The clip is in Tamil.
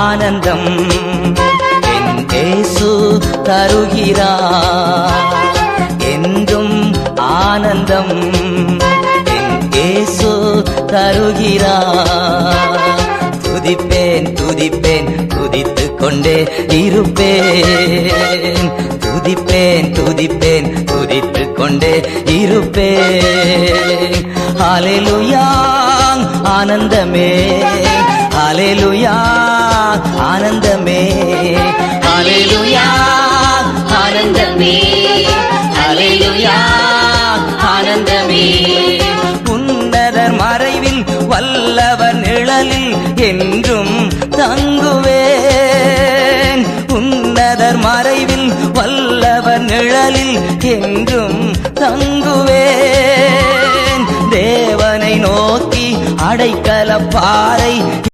ஆனந்தம் என் இயேசு தருகிறார். என்றும் ஆனந்தம் என் இயேசு தருகிறார். துதிப்பேன் துதிப்பேன் துதித்து கொண்டே இருப்பேன். துதிப்பேன் துதிப்பேன் துதித்து கொண்டே இருப்பேன். ஹalleluya ஆனந்தமே. ஹalleluya ஆனந்தமே. அலையுயா ஆனந்தமே. அலையுயா ஆனந்தமே. உன்னதர் மறைவில் வல்லவர் நிழலில் என்றும் தங்குவேன். உன்னதர் மறைவில் வல்லவர் நிழலில் என்றும் தங்குவேன். தேவனை நோக்கி அடைக்கல பாறை